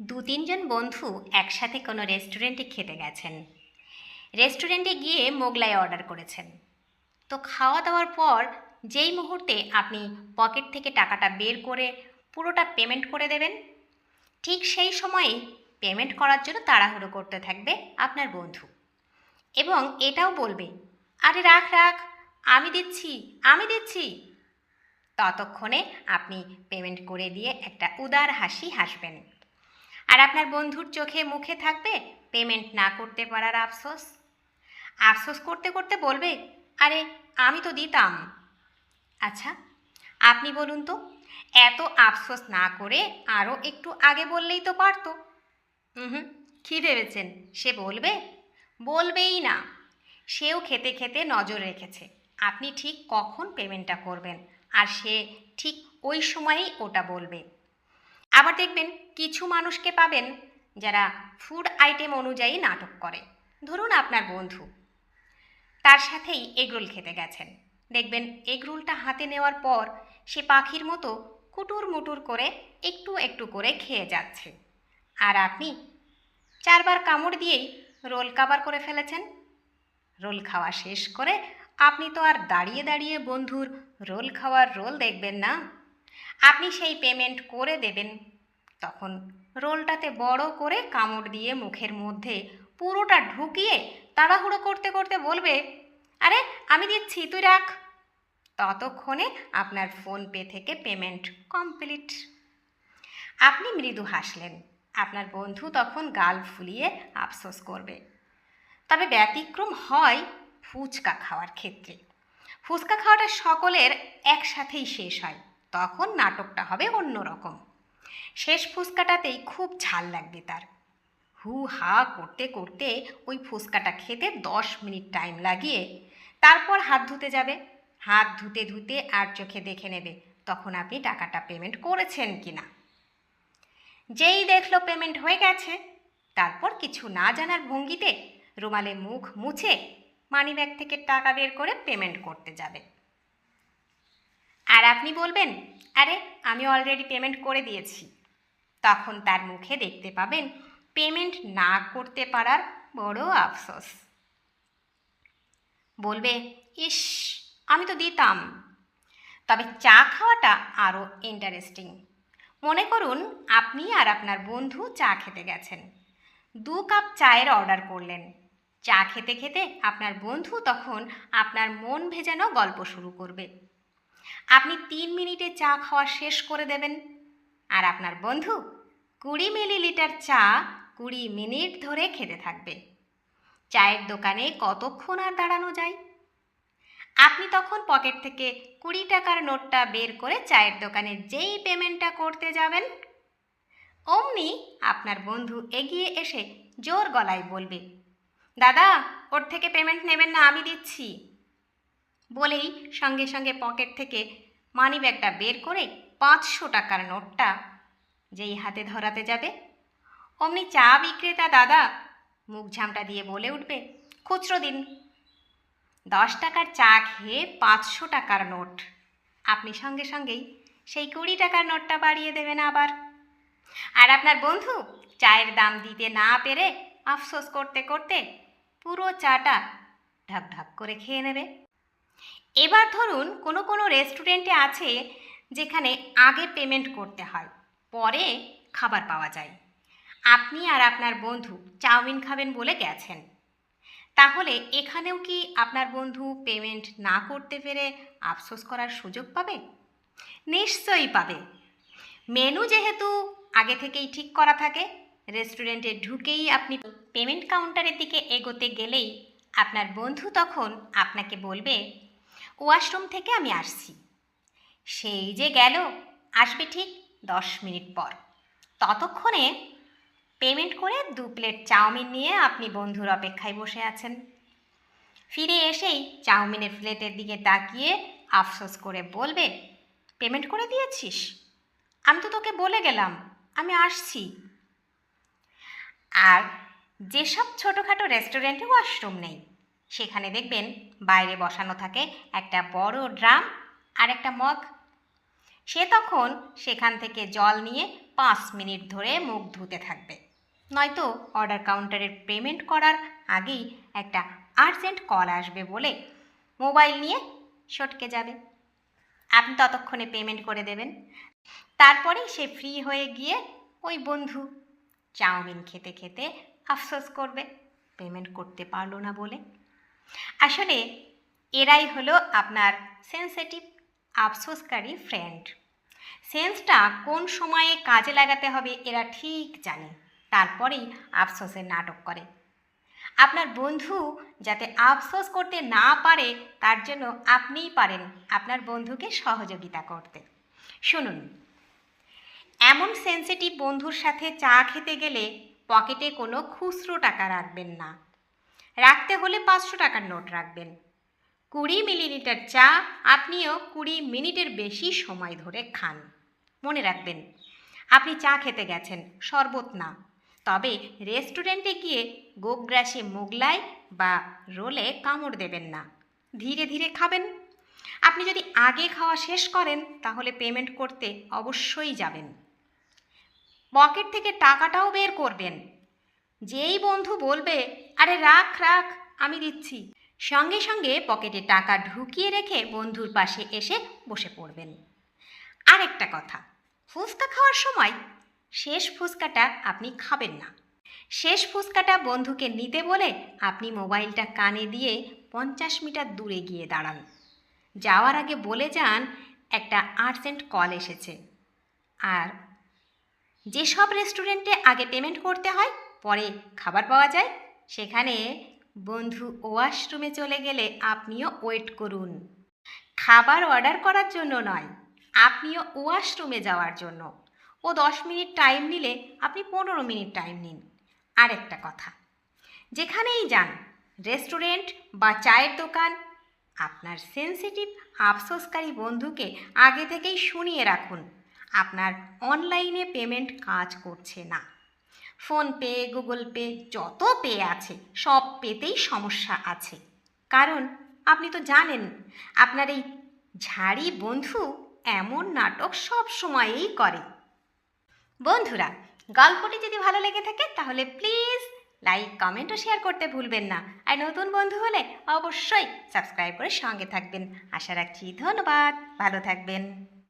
দু তিনজন বন্ধু একসাথে কোনো রেস্টুরেন্টে খেতে গেছেন। রেস্টুরেন্টে গিয়ে মোগলাই অর্ডার করেছেন। তো খাওয়া দাওয়ার পর যেই মুহূর্তে আপনি পকেট থেকে টাকাটা বের করে পুরোটা পেমেন্ট করে দেবেন, ঠিক সেই সময়ে পেমেন্ট করার জন্য তাড়াহুড়ো করতে থাকবে আপনার বন্ধু। এবং এটাও বলবে, আরে রাখ রাখ, আমি দিচ্ছি আমি দিচ্ছি। ততক্ষণে আপনি পেমেন্ট করে দিয়ে একটা উদার হাসি হাসবেন। আর আপনার বন্ধুর চোখে মুখে থাকবে পেমেন্ট না করতে পারার আফসোস। আফসোস করতে করতে বলবে, আরে, আমি তো দিতাম। আচ্ছা আপনি বলুন তো, এত আফসোস না করে আরও একটু আগে বললেই তো পারতো। হুম, কী ভেবেছেন? সে বলবে, বলবেই না। সেও খেতে খেতে নজর রেখেছে, আপনি ঠিক কখন পেমেন্টটা করবেন? আর সে ঠিক ওই সময়েই ওটা বলবে। আবার দেখবেন কিছু মানুষকে পাবেন যারা ফুড আইটেম অনুযায়ী নাটক করে। ধরুন আপনার বন্ধু। তার সাথেই এগরোল খেতে গেছেন। দেখবেন এগরোলটা হাতে নেওয়ার পর সে পাখির মতো কুটুর মুটুর করে একটু একটু করে খেয়ে যাচ্ছে। আর আপনি চারবার কামড় দিয়েই রোল কাবার করে ফেলেছেন। রোল খাওয়া শেষ করে আপনি তো আর দাঁড়িয়ে দাঁড়িয়ে বন্ধুর রোল খাওয়ার রোল দেখবেন না। আপনি সেই পেমেন্ট করে দেবেন। তখন রোলটাতে বড় করে কামড় দিয়ে মুখের মধ্যে পুরোটা ঢুকিয়ে তাড়াহুড়ো করতে করতে বলবে, আরে, আমি দিচ্ছি, তুই রাখ। ততক্ষণে আপনার ফোনপে থেকে পেমেন্ট কমপ্লিট আপনি মৃদু হাসলেন। আপনার বন্ধু তখন গাল ফুলিয়ে আফসোস করবে। তবে ব্যতিক্রম হয় ফুচকা খাওয়ার ক্ষেত্রে। ফুচকা খাওয়াটা সকলের একসাথেই শেষ হয়। তখন নাটকটা হবে অন্যরকম। শেষ ফুচকাটাতেই খুব ঝাল লাগবে তার। হু হা করতে করতে ওই ফুচকাটা খেতে দশ মিনিট টাইম লাগিয়ে তারপর হাত ধুতে যাবে। হাত ধুতে ধুতে আর চোখে দেখে নেবে তখন আপনি টাকাটা পেমেন্ট করেছেন কি না যেই দেখল পেমেন্ট হয়ে গেছে, তারপর কিছু না জানার ভঙ্গিতে রুমালে মুখ মুছে মানিব্যাগ থেকে টাকা বের করে পেমেন্ট করতে যাবে। আপনি বলবেন, আরে, আমি অলরেডি পেমেন্ট করে দিয়েছি। তখন তার মুখে দেখতে পাবেন পেমেন্ট না করতে পারার বড় আফসোস। বলবে, ইস, আমি তো দিতাম। তবে চা খাওয়াটা আরও ইন্টারেস্টিং মনে করুন, আপনি আর আপনার বন্ধু চা খেতে গেছেন। দু কাপ চায়ের অর্ডার করলেন। চা খেতে খেতে আপনার বন্ধু তখন আপনার মন ভেজানো গল্প শুরু করবে। আপনি তিন মিনিটে চা খাওয়া শেষ করে দেবেন। আর আপনার বন্ধু কুড়ি মিলিলিটার চা কুড়ি মিনিট ধরে খেতে থাকবে। চায়ের দোকানে কতক্ষণ আর দাঁড়ানো যায়? আপনি তখন পকেট থেকে কুড়ি টাকার নোটটা বের করে চায়ের দোকানে যেই পেমেন্টটা করতে যাবেন, অমনি আপনার বন্ধু এগিয়ে এসে জোর গলায় বলবে, দাদা, ওর থেকে পেমেন্ট নেবেন না, আমি দিচ্ছি। বলেই সঙ্গে সঙ্গে পকেট থেকে মানি ব্যাগটা বের করে পাঁচশো টাকার নোটটা যেই হাতে ধরাতে যাবে। অমনি চা বিক্রেতা দাদা মুখ ঝামটা দিয়ে বলে উঠবে, খুচরো দিন। দশ টাকার চা খেয়ে পাঁচশো টাকার নোট। আপনি সঙ্গে সঙ্গেই সেই কুড়ি টাকার নোটটা বাড়িয়ে দেবেন আবার। আর আপনার বন্ধু চায়ের দাম দিতে না পেরে আফসোস করতে করতে পুরো চাটা ঢাক ঢাক করে খেয়ে নেবে। এবার ধরুন কোনো কোনো রেস্টুরেন্টে আছে যেখানে আগে পেমেন্ট করতে হয়, পরে খাবার পাওয়া যায়। আপনি আর আপনার বন্ধু চাউমিন খাবেন বলে গেছেন। তাহলে এখানেও কি আপনার বন্ধু পেমেন্ট না করতে পেরে আফসোস করার সুযোগ পাবে? নিশ্চয়ই পাবে। মেনু যেহেতু আগে থেকেই ঠিক করা থাকে রেস্টুরেন্টে ঢুকেই আপনি পেমেন্ট কাউন্টারের দিকে এগোতে গেলেই আপনার বন্ধু তখন আপনাকে বলবে ওয়াশরুম থেকে আমি আসছি। সেই যে গেল, আসবে ঠিক দশ মিনিট পর। ততক্ষণে পেমেন্ট করে দু প্লেট চাউমিন নিয়ে আপনি বন্ধুর অপেক্ষায় বসে আছেন। ফিরে এসেই চাউমিনের প্লেটের দিকে তাকিয়ে আফসোস করে বলবে পেমেন্ট করে দিয়েছিস? আমি তো তোকে বলে গেলাম, আমি আসছি। আর যেসব ছোটোখাটো রেস্টুরেন্টে ওয়াশরুম নেই সেখানে দেখবেন বাইরে বসানো থাকে একটা বড় ড্রাম আর একটা মগ। সে তখন সেখান থেকে জল নিয়ে পাঁচ মিনিট ধরে মুখ ধুতে থাকবে। নয়তো অর্ডার কাউন্টারের পেমেন্ট করার আগেই একটা আর্জেন্ট কল আসবে বলে মোবাইল নিয়ে সটকে যাবে। আপনি ততক্ষণে পেমেন্ট করে দেবেন। তারপরে সে ফ্রি হয়ে গিয়ে ওই বন্ধু চাউমিন খেতে খেতে আফসোস করবে। পেমেন্ট করতে পারল না বলে। আসলে এরাই হলো আপনার সেন্সিটিভ আফসোসকারী ফ্রেন্ড সেন্সটা কোন সময়ে কাজে লাগাতে হবে এরা ঠিক জানে, তারপরেই আফসোসের নাটক করে। আপনার বন্ধু যাতে আফসোস করতে না পারে, তার জন্য আপনিই পারেন আপনার বন্ধুকে সহযোগিতা করতে। শুনুন, এমন সেন্সিটিভ বন্ধুর সাথে চা খেতে গেলে পকেটে কোনো খুচরো টাকা রাখবেন না। রাখতে হলে পাঁচশো টাকার নোট রাখবেন। কুড়ি মিলিলিটার চা আপনিও কুড়ি মিনিটের বেশি সময় ধরে খান। মনে রাখবেন, আপনি চা খেতে গেছেন, শরবত না। তবে রেস্টুরেন্টে গিয়ে গোগ্রাসে মোগলাই বা রোলে কামড় দেবেন না। ধীরে ধীরে খাবেন। আপনি যদি আগে খাওয়া শেষ করেন, তাহলে পেমেন্ট করতে অবশ্যই যাবেন। পকেট থেকে টাকাটাও বের করবেন। যেই বন্ধু বলবে আরে রাখ রাখ, আমি দিচ্ছি। সঙ্গে সঙ্গে পকেটে টাকা ঢুকিয়ে রেখে বন্ধুর পাশে এসে বসে পড়বেন। আরেকটা কথা, ফুচকা খাওয়ার সময় শেষ ফুচকাটা আপনি খাবেন না। শেষ ফুচকাটা বন্ধুকে নিতে বলে আপনি মোবাইলটা কানে দিয়ে পঞ্চাশ মিটার দূরে গিয়ে দাঁড়ান। যাওয়ার আগে বলে যান, একটা আর্জেন্ট কল এসেছে। আর যেসব রেস্টুরেন্টে আগে পেমেন্ট করতে হয়, পরে খাবার পাওয়া যায় সেখানে বন্ধু ওয়াশরুমে চলে গেলে আপনিও ওয়েট করুন। খাবার অর্ডার করার জন্য নয়, আপনিও ওয়াশরুমে যাওয়ার জন্য। ও দশ মিনিট টাইম নিলে আপনি পনেরো মিনিট টাইম নিন। আরেকটা কথা, যেখানেই যান, রেস্টুরেন্ট বা চায়ের দোকান, আপনার সেন্সিটিভ আফসোসকারী বন্ধুকে আগে থেকেই শুনিয়ে রাখুন, আপনার অনলাইনে পেমেন্ট কাজ করছে না। ফোনপে গুগল পে, যত পে আছে, সব পেতেই সমস্যা আছে। কারণ আপনি তো জানেন, আপনার এই ঝাড়ি বন্ধু এমন নাটক সব সময়েই করে। বন্ধুরা, গল্পটি যদি ভালো লেগে থাকে, তাহলে প্লিজ লাইক, কমেন্ট ও শেয়ার করতে ভুলবেন না। আর নতুন বন্ধু হলে অবশ্যই সাবস্ক্রাইব করে সঙ্গে থাকবেন। আশা রাখছি ধন্যবাদ। ভালো থাকবেন।